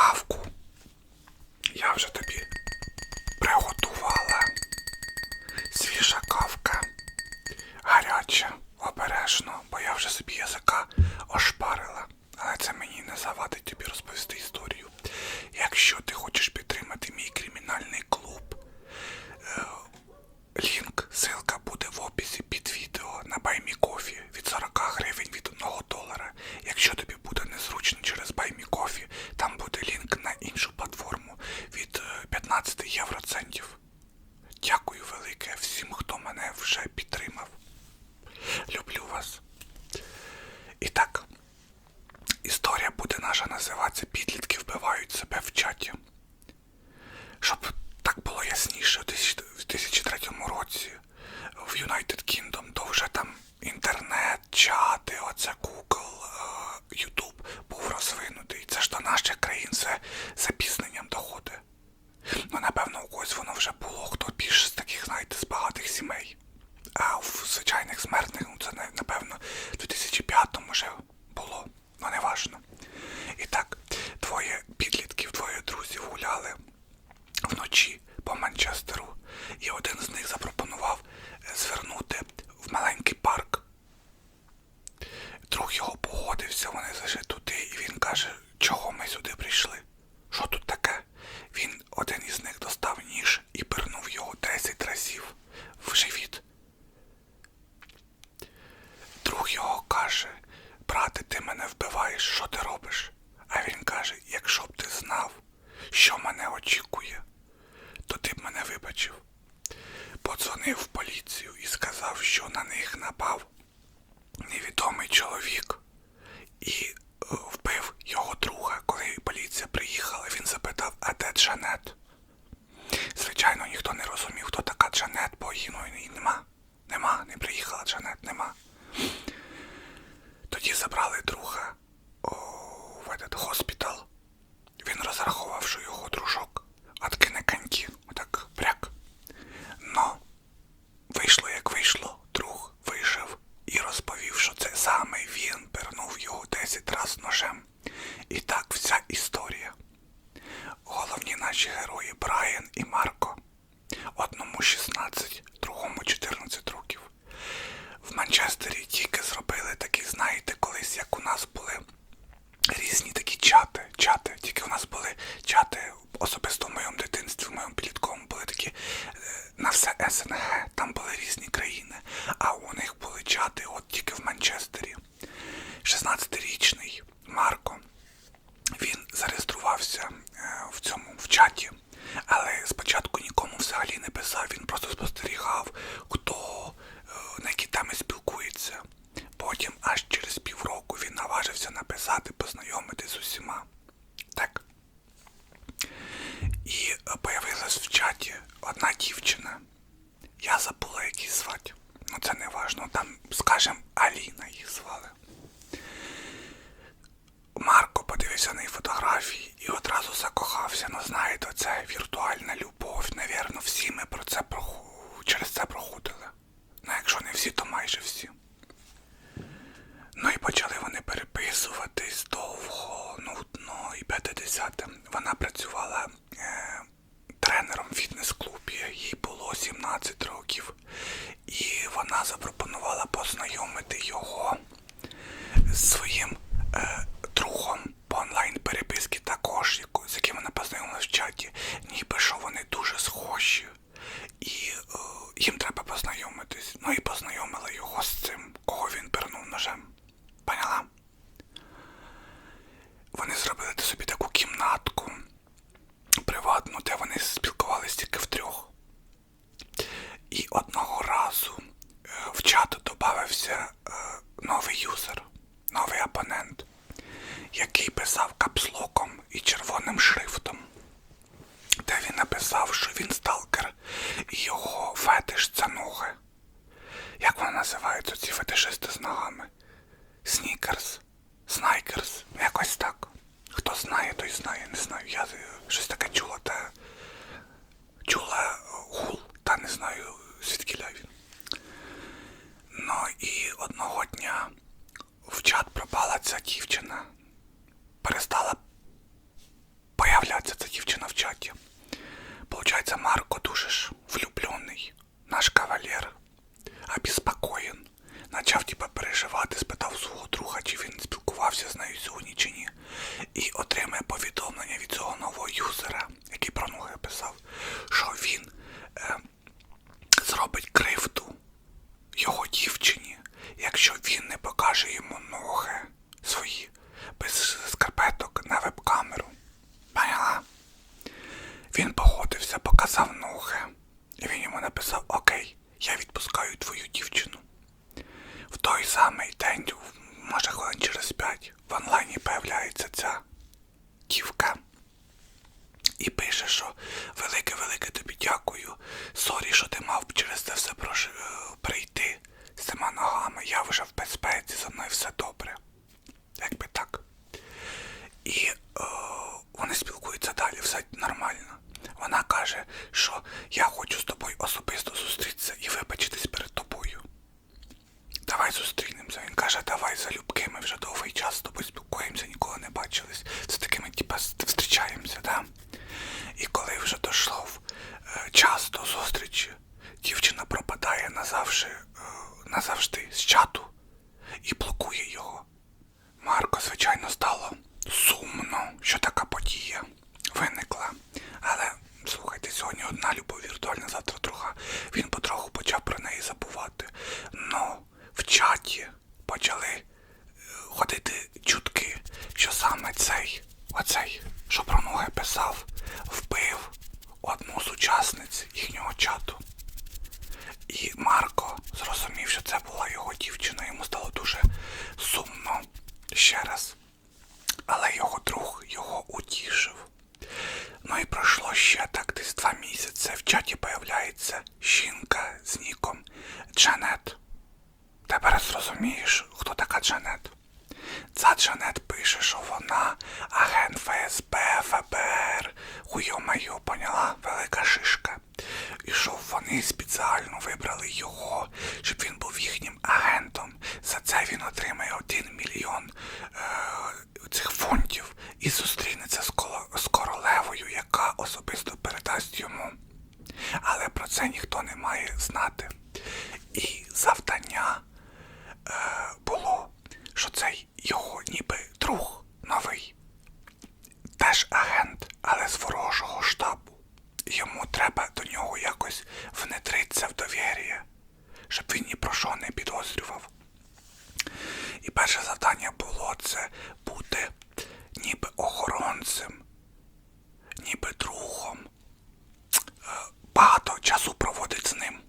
кавку. Я вже тобі приготувала. Свіжа кавка, гаряча, обережно, бо я вже собі язика ошпарила. Але це мені не завадить тобі розповісти історію. Якщо ти хочеш. 10 в живіт. Друг його каже, брате, ти мене вбиваєш, що ти робиш? А він каже, якщо б ти знав, що мене очікує, то ти б мене вибачив. Подзвонив в поліцію і сказав, що на них напав невідомий чоловік і е, вбив його друга. Коли поліція приїхала, він запитав, а де Джанет? Звичайно, ніхто не розумів, хто така Джанет, ну, нема. Нема, не приїхала Джанет, нема. Тоді забрали друга о, в этот госпітал. Він розраховував, що його дружок откине коньки, отак пряк. Но вийшло, як вийшло, друг вийшов і розповів, що це саме він пернув його 10 раз ножем. І так вся історія. Головні наші герої Брайан і Марко. Одному 16, другому 14 років. В Манчестері тільки зробили такі, знаєте, колись як у нас були різні такі чати. Чати. Тільки у нас були чати особисто в моєму дитинстві, в моєму підлітковому були такі е, на все СНГ, там були різні країни. А у них були чати от тільки в Манчестері. 16-річний Марко. Він зареєструвався е, в цьому в чаті, але спочатку не писав. Він просто спостерігав, хто е, на які теми спілкується. Потім, аж через півроку, він наважився написати, познайомити з усіма. Так. І е, появилась в чаті одна дівчина. Я забула, як її звати. Ну це не важно. Там, скажем, Аліна їх звали. Марко подивився на її фотографії і одразу закохався. Ну знаєте, це віртуальна любов. Навірно, всі ми про це проху... через це проходили. Ну, якщо не всі, то майже всі. Ну і почали вони переписуватись довго, нудно і п'яте десяте. Вона працювала е, тренером в фітнес-клубі, їй було 17 років. І вона запропонувала познайомити його з своїм е, другом по онлайн переписки також, яку- з яким вона познайомилася в чаті, ніби що вони дуже схожі. І е, їм треба познайомитись. Ну і познайомила його з цим, кого він пернув ножем. Поняла? Вони зробили собі таку кімнатку приватну, де вони спілкувалися тільки втрьох. І одного разу е, чат додався е, новий юзер, новий абонент, який писав капслоком і червоним шрифтом, де він написав, що він сталкер і його фетиш це ноги. Як вони називаються ці фетишисти з ногами? Снікерс, снайкерс, якось так. Хто знає, той знає, не знаю. Я е, щось таке чула, та чула е, гул, та не знаю, звідки він. Ну і одного дня в чат пропала ця дівчина. Перестала появлятися ця дівчина в чаті. Получається, Марко дуже ж влюблений, наш кавалер, обеспокоєн. Начав типа переживати, спитав свого друга, чи він спілкувався з нею сьогодні чи ні. І отримає повідомлення від цього нового юзера, який про ноги писав, що він е, зробить кривду його дівчині, якщо він не покаже йому ноги свої без скарпеток на веб-камеру. Поняла? Він погодився, показав ноги. І він йому написав: Окей, я відпускаю твою дівчину. В той самий день, може хвилин через з'являється ця дівка і пише, що велике-велике тобі дякую. Сорі, що ти мав через це все е, прийти з цими ногами. Я вже в безпеці, за мною все добре. виключивши е, назавжди з чату, і блокує його. Марко, звичайно, стало сумно, що така подія виникла. Але слухайте, сьогодні одна любов віртуальна, завтра друга. Він потроху почав про неї забувати. Ну, в чаті почали е, ходити чутки, що саме цей, оцей, що про ноги писав, вбив одну з учасниць їхнього чату. І дівчина, йому стало дуже сумно ще раз. Але його друг його утішив. Ну і пройшло ще так десь два місяці. В чаті появляється жінка з ніком Джанет. Тепер зрозумієш, хто така Джанет? Ця Джанет пише, що вона агент ФСБ, ФБР. Хуйо-майо, поняла, велика шишка. І що вони спеціально вибрали його, щоб він був їхнім агентом. За це він отримає один мільйон е, цих фунтів і зустрінеться з, коло, з королевою, яка особисто передасть йому. Але про це ніхто не має знати. І завдання е, було, що цей його ніби друг новий, теж агент, але з ворожого штабу. Йому треба до нього якось внедритися в довір'я, щоб він ні про що не підозрював. І перше завдання було це бути ніби охоронцем, ніби другом. Е, Багато часу проводить з ним.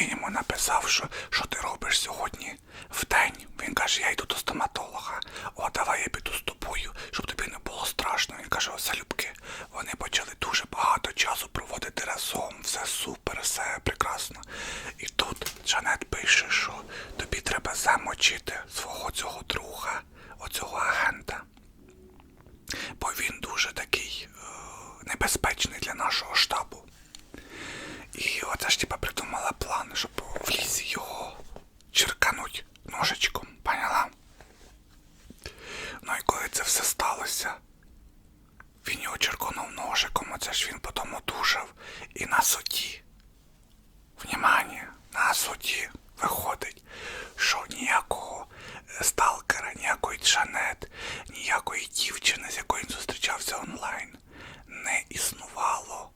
Він йому написав, що що ти робиш сьогодні в день. Він каже, я йду до стоматолога. О, давай я піду з тобою, щоб тобі не було страшно. Він каже, о, залюбки. Вони почали дуже багато часу проводити разом. Все супер, все прекрасно. І тут Джанет пише, що тобі треба замочити свого цього друга, оцього агента. Бо він дуже такий е, небезпечний для нашого штабу. І оце ж типа придумала план, щоб в лісі його черкануть ножичком, поняла? Ну і коли це все сталося, він його черконув ножиком, оце ж він потім одужав. І на суді, внімання, на суді виходить, що ніякого е, сталкера, ніякої Джанет, ніякої дівчини, з якою він зустрічався онлайн, не існувало.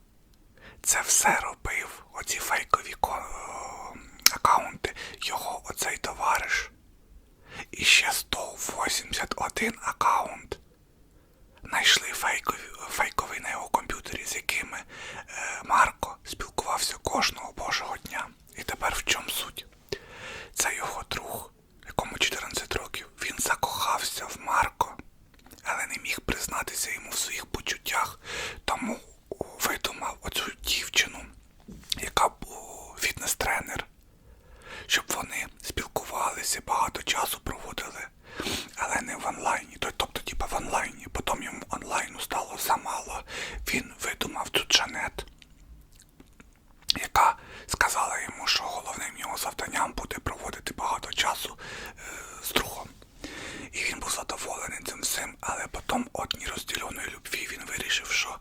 Це все робив оці фейкові аккаунти, його оцей товариш. І ще 181 акаунт. Знайшли фейкові, фейковий на його комп'ютері, з якими е, Марко спілкувався кожного божого дня. І тепер в чому суть? Це його друг, якому 14 років. Він закохався в Марко, але не міг признатися йому в своїх почуттях, тому видумав оцю дівчину, яка був фітнес-тренер, щоб вони спілкувалися, багато часу проводили, але не в онлайні. Тобто, типа в онлайні. Потім йому онлайну стало замало. Він видумав цю Джанет, яка сказала йому, що головним його завданням буде проводити багато часу е, з другом. І він задоволений цим всім, але потім от нерозділеної любві він вирішив, що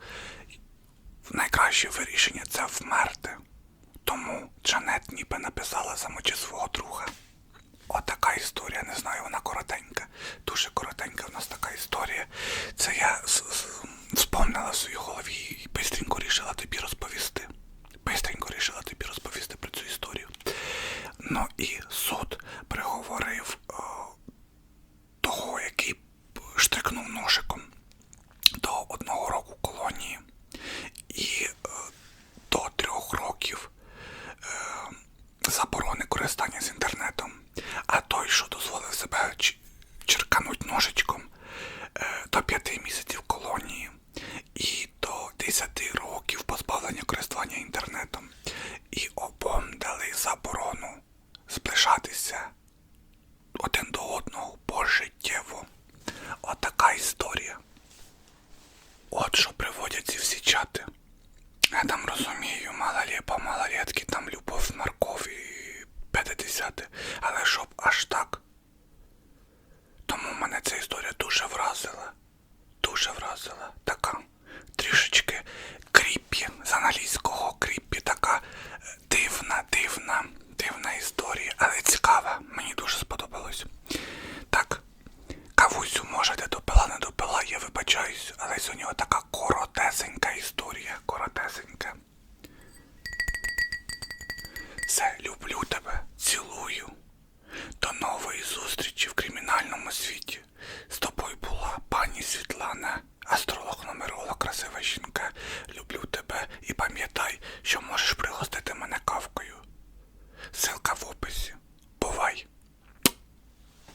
найкраще вирішення це вмерти. Тому Джанет ніби написала замочи свого друга. Отака історія, не знаю, вона коротенька. Дуже коротенька в нас така історія. Це я вспомнила в своїй голові і бистренько рішила тобі розповісти. Бистренько рішила тобі розповісти про цю історію. Ну і суд приговорив о, того, який штрикнув ножиком до одного року колонії і е, до трьох років е, заборони користання з інтернетом. А той, що дозволив себе ч- черкануть ножичком, е, до п'яти місяців колонії і до 10 років позбавлення користування інтернетом. І обом дали заборону зближатися один до одного пожиттєво. Отака історія. От що приводять ці всі чати. Я там розумію, малоліпа, малолетки, там любов, морков і 50. Але щоб аж